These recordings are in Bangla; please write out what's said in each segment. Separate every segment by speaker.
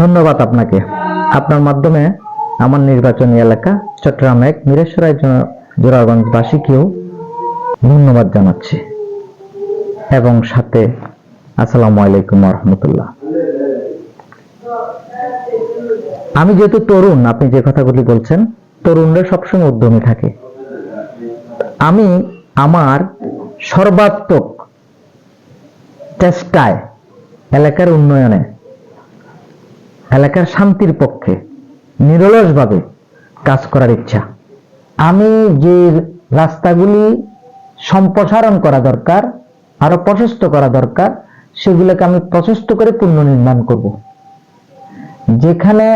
Speaker 1: ধন্যবাদ আপনাকে। আপনার মাধ্যমে আমার নির্বাচনী এলাকা চট্টগ্রাম এক মিরেশ্বরাই জোড়াগঞ্জবাসীকেও ধন্যবাদ জানাচ্ছি। এবং সাথে আসসালামু আলাইকুম রহমতুল্লাহ আমি যেহেতু তরুণ, আপনি যে কথাগুলি বলছেন, তরুণরা সবসময় উদ্যমী থাকে। আমি আমার সর্বাত্মক চেষ্টায় এলাকার উন্নয়নে এলাকার শান্তির পক্ষে, নিরলসভাবে কাজ করার ইচ্ছা। আমি যে রাস্তাগুলি সম্প্রসারণ করা দরকার, আরও প্রশস্ত করা দরকার, সেগুলোকে আমি প্রশস্ত করে পুনর্নির্মাণ করব। যেখানে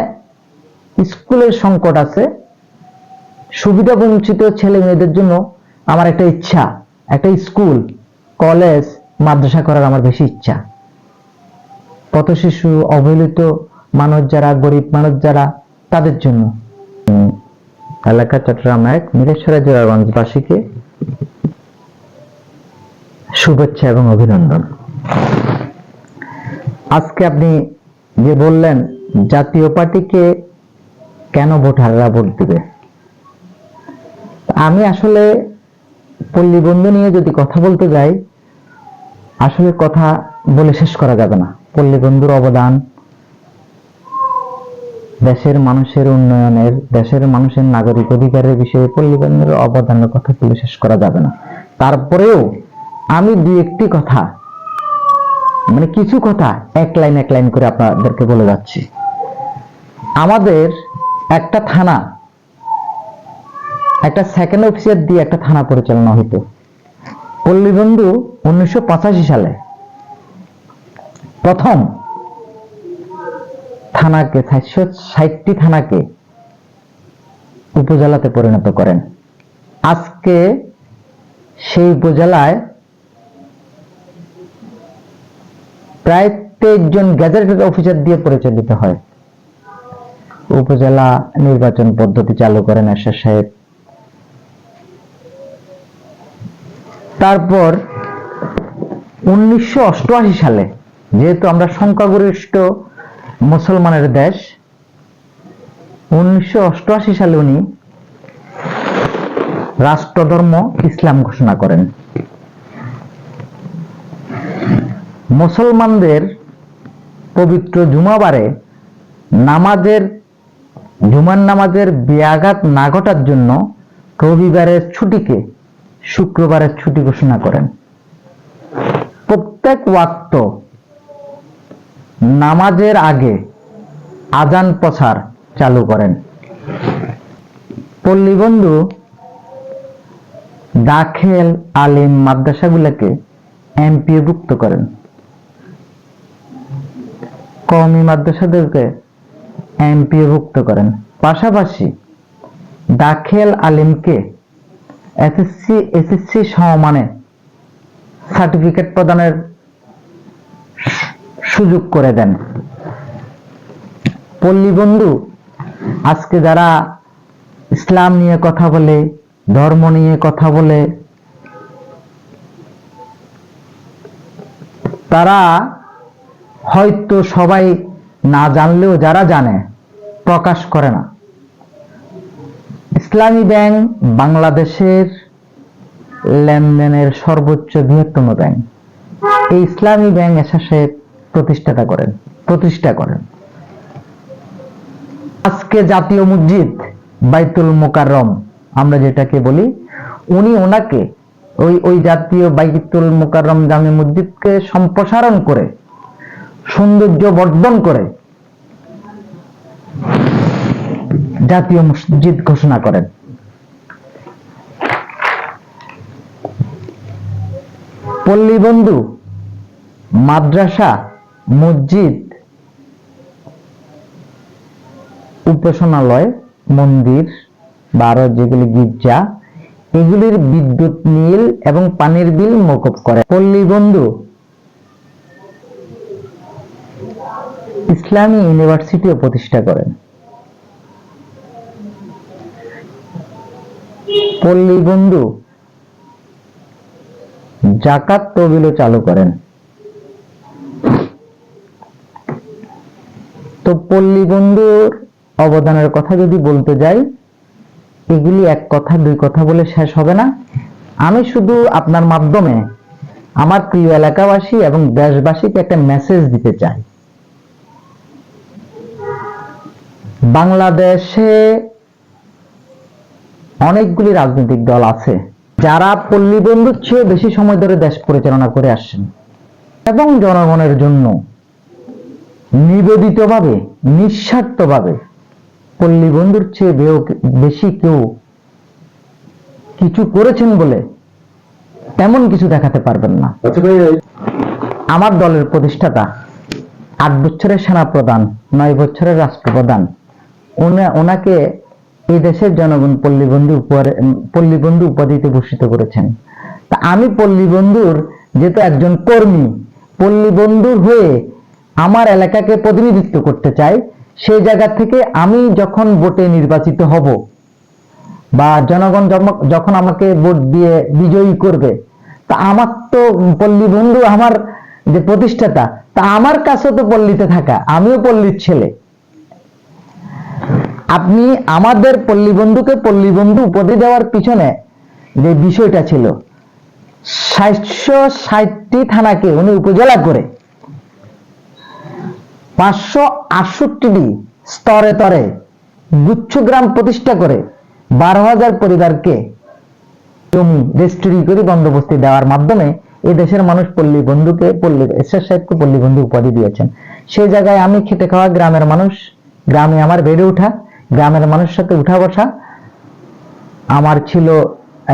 Speaker 1: স্কুলের সংকট আছে, সুবিধা বঞ্চিত ছেলে মেয়েদের জন্য আমার একটা ইচ্ছা, একটা স্কুল, কলেজ, মাদ্রাসা করার আমার বেশি ইচ্ছা। পথ শিশু অবহেলিত মানুষ যারা, গরিব মানুষ যারা, তাদের জন্য। এলাকা চট্টগ্রাম এক, মিরেশ্বরা জোড়াগঞ্জবাসীকে শুভেচ্ছা এবং অভিনন্দন। আজকে আপনি যে বললেন, জাতীয় পার্টিকে কেন ভোটাররা ভোট দিবে? আমি আসলে পল্লী বন্ধু নিয়ে যদি কথা বলতে যাই, আসলে কথা বলে শেষ করা যাবে না। পল্লী বন্ধুর অবদান দেশের মানুষের উন্নয়নের, দেশের মানুষের নাগরিক অধিকারের বিষয়ে পল্লী বন্ধুর অবদানের কথা বলে শেষ করা যাবে না। তারপরেও আমি দুই একটি কথা মানে কিছু কথা এক লাইন এক লাইন করে আপনাদেরকে বলে যাচ্ছি। আমাদের একটা থানা, একটা সেকেন্ড অফিসার দিয়ে একটা থানা পরিচালনা হইতো। পল্লীবন্ধু উনিশশো পঁচাশি সালে প্রথম থানাকে, সাতশো ষাটটি থানাকে উপজেলাতে পরিণত করেন। আজকে সেই উপজেলায় প্রায় তেইশ জন গ্যাজেটেড অফিসার দিয়ে পরিচালিত হয়। উপজেলা নির্বাচন পদ্ধতি চালু করেন এরশাদ সাহেব। তারপর উনিশশো অষ্টআশি সালে, যেহেতু আমরা সংখ্যাগরিষ্ঠ মুসলমানের দেশ। উনিশশো অষ্টআশি সালে উনি রাষ্ট্রধর্ম ইসলাম ঘোষণা করেন। মুসলমানদের পবিত্র জুমাবারে নামাজের, জুমার নামাজের ব্যাঘাত না ঘটার জন্য রবিবারের ছুটিকে শুক্রবারের ছুটি ঘোষণা করেন। প্রত্যেক ওয়াক্ত নামাজের আগে আজান প্রচার চালু করেন। পল্লীবন্ধু দাখেল আলিম মাদ্রাসাগুলোকে এমপিভুক্ত করেন। কওমি মাদ্রাসাদেরকে এমপিভুক্ত করেন। পাশাপাশি দাখেল আলিমকে এসএসসি এসএসসি সমমানে সার্টিফিকেট প্রদানের সুযোগ করে দেন। পল্লী বন্ধু, আজকে যারা ইসলাম নিয়ে কথা বলে, ধর্ম নিয়ে কথা বলে, তারা হয়তো সবাই না জানলেও যারা জানে, প্রকাশ করে না। ইসলামী ব্যাংক বাংলাদেশের লেনদেনের সর্বোচ্চ বৃহত্তম ব্যাংক। এই ইসলামী ব্যাংক এসে প্রতিষ্ঠাতা করেন, প্রতিষ্ঠা করেন। আজকে জাতীয় মসজিদ বাইতুল মোকাররম, আমরা যেটাকে বলি, উনি ওনাকে ওই ওই জাতীয় বাইতুল মোকাররম জামে মসজিদকে সম্প্রসারণ করে, সৌন্দর্য বর্ধন করে জাতীয় মসজিদ ঘোষণা করেন। পল্লী বন্ধু, মাদ্রাসা মসজিদ, উপাসনালয়, মন্দির বা আরও যেগুলি গির্জা, এগুলির বিদ্যুৎ নীল এবং পানির বিল মকুব করে। পল্লী বন্ধু, ইসলামী ইউনিভার্সিটিও প্রতিষ্ঠা করেন। পল্লী বন্ধু, জাকাত তহবিলও চালু করেন। তো পল্লী বন্ধুর অবদানের কথা যদি বলতে যাই, এগুলি এক কথা, দুই কথা বলে শেষ হবে না। আমি শুধু আপনার মাধ্যমে আমার প্রিয় এলাকাবাসী এবং দেশবাসীকে একটা মেসেজ দিতে চাই। বাংলাদেশে অনেকগুলি রাজনৈতিক দল আছে, যারা পল্লী বন্ধুর চেয়ে বেশি সময় ধরে দেশ পরিচালনা করে আসছেন এবং জনগণের জন্য নিবেদিতভাবে নিঃস্বার্থভাবে পল্লী বন্ধুর চেয়ে বেশি কেউ কিছু করেছেন বলে তেমন কিছু দেখাতে পারবেন না।
Speaker 2: আচ্ছা
Speaker 1: আমার দলের প্রতিষ্ঠাতা আট বছরের সেনাপ্রধান নয় বছরের রাষ্ট্রপ্রধান ওনাকে এই দেশের জনগণ পল্লীবন্ধু পল্লীবন্ধু উপাধিতে ভূষিত করেছেন। তা আমি পল্লীবন্ধুর যেহেতু একজন কর্মী পল্লীবন্ধুর হয়ে আমার এলাকাকে প্রতিনিধিত্ব করতে চাই, সেই জায়গা থেকে আমি যখন ভোটে নির্বাচিত হব বা জনগণ যখন আমাকে ভোট দিয়ে বিজয়ী করবে, তা আমার তো পল্লী বন্ধু, আমার যে প্রতিষ্ঠাতা, তা আমার কাছে তো পল্লীতে থাকা, আমিও পল্লীর ছেলে। আপনি আমাদের পল্লী বন্ধুকে পল্লী বন্ধু উপাধি দেওয়ার পিছনে যে বিষয়টা ছিল, সাতশো ষাটটি থানাকে উনি উপজেলা করে পাঁচশো আটষট্টিটি স্তরে তরে গুচ্ছগ্রাম প্রতিষ্ঠা করে বারো হাজার পরিবারকে জমি রেজিস্ট্রি করে বন্দোবস্তি দেওয়ার মাধ্যমে এই দেশের মানুষ পল্লী বন্ধুকে, পল্লী এসআর সাহেবকে পল্লী বন্ধু উপাধি দিয়েছেন। সেই জায়গায় আমি খেটে খাওয়া গ্রামের মানুষ, গ্রামে আমার বেড়ে ওঠা, গ্রামের মানুষের সাথে উঠা বসা। আমার ছিল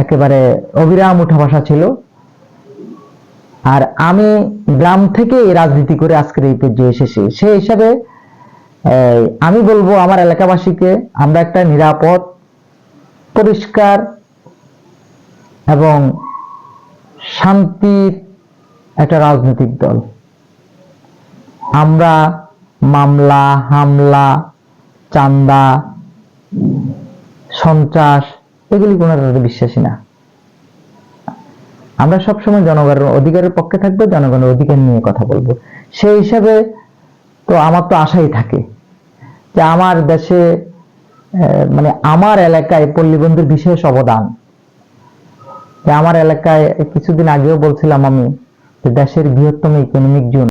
Speaker 1: একেবারে অবিরাম উঠা বসা ছিল। আর আমি গ্রাম থেকে রাজনীতি করে আজকের এই পর্যায়ে এসেছি। সেই হিসাবে আমি বলব আমার এলাকাবাসীকে, আমরা একটা নিরাপদ, পরিষ্কার এবং শান্তির একটা রাজনৈতিক দল। আমরা মামলা, হামলা, চান্দা, সন্ত্রাস, এগুলি কোনো বিশ্বাসী না। আমরা সবসময় জনগণের অধিকারের পক্ষে থাকব, জনগণের অধিকার নিয়ে কথা বলব। সেই হিসাবে তো আমার তো আশাই থাকে যে আমার দেশে মানে আমার এলাকায় পল্লীবন্ধুর বিশেষ অবদান। যে আমার এলাকায় কিছুদিন আগেও বলছিলাম আমি যে দেশের বৃহত্তম ইকোনমিক জোন